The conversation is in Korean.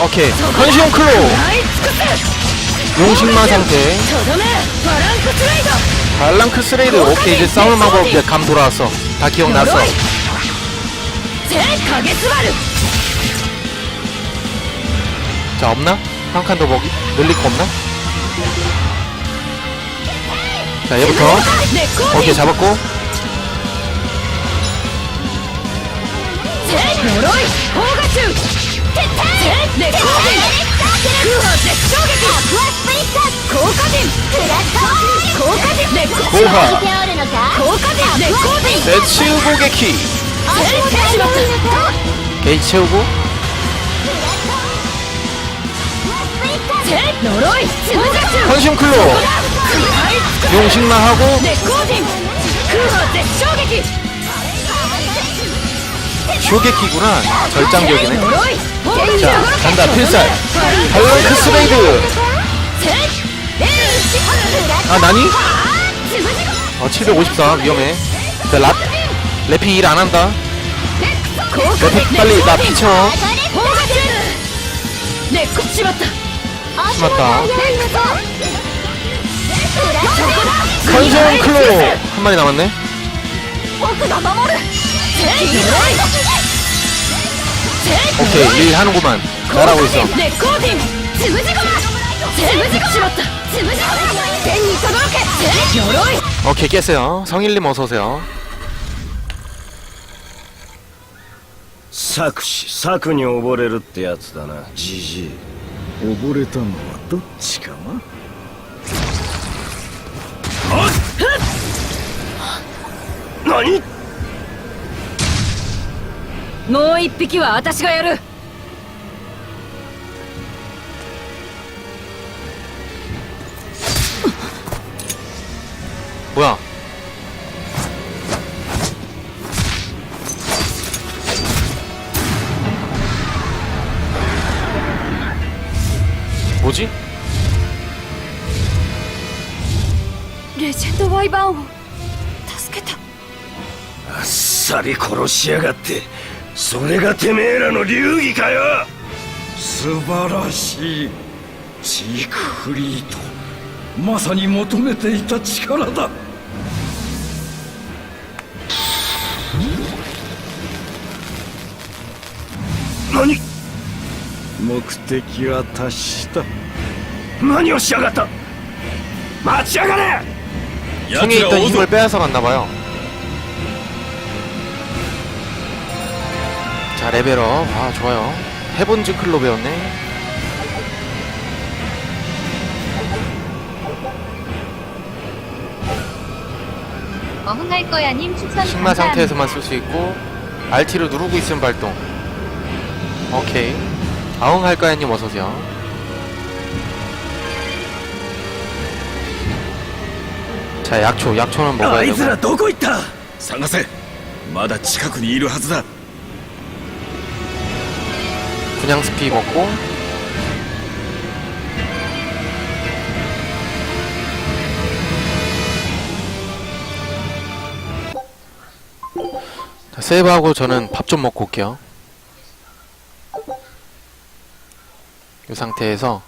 오케이. 컨시온 클로. 용식마 상태. 발랑크 스레이드. 오케이 이제 싸울 마법 이제 감 돌아왔어 다 기억났어 자 없나? 한 칸 더 먹이? 늘릴 거 없나? 자 얘부터. 오케이 잡았고. 고화 내 치우고의 키. 게이 채우고? 헌신 클로. 용신나 하고? 쇼게키구나. 절장격이네. 자 간다 필살. 발랑크 스레이드. 아 나니? 어, 754 위험해. 자, 랍 래피 일 안 한다. 래피 빨리 나 피쳐. 심었다. 선성 클로 한 마리 남았네. 오케이 일 하는구만. 잘하고 있어. 오케이 깼어요 성일님 어서오세요 策士策に溺れるってやつだなじじい溺れたのはどっちかな何もう一匹は私がやる 뭐 야? 뭐 지? 레전드 와이바오助けたあっさり殺しやがってそれがてめえらの流儀かよ素晴らしいチークフリートまさに求めていた力だ何目的は達した何をしやがった待ちやがれ 총에 있던 힘을 빼앗아 갔나봐요 자 레벨업 아 좋아요 헤븐즈 클로 배웠네 어흥할 거야님 추천 식마 감사합니다. 상태에서만 쓸 수 있고 RT를 누르고 있으면 발동 오케이 아웅할까야님 어서오세요 자 약초 약초는 あ 먹어야 いつら 되고 どこ行った探せまだ近くにいるはずだ 분양 스피 먹고 자, 세이브하고 저는 밥 좀 먹고 올게요 이 상태에서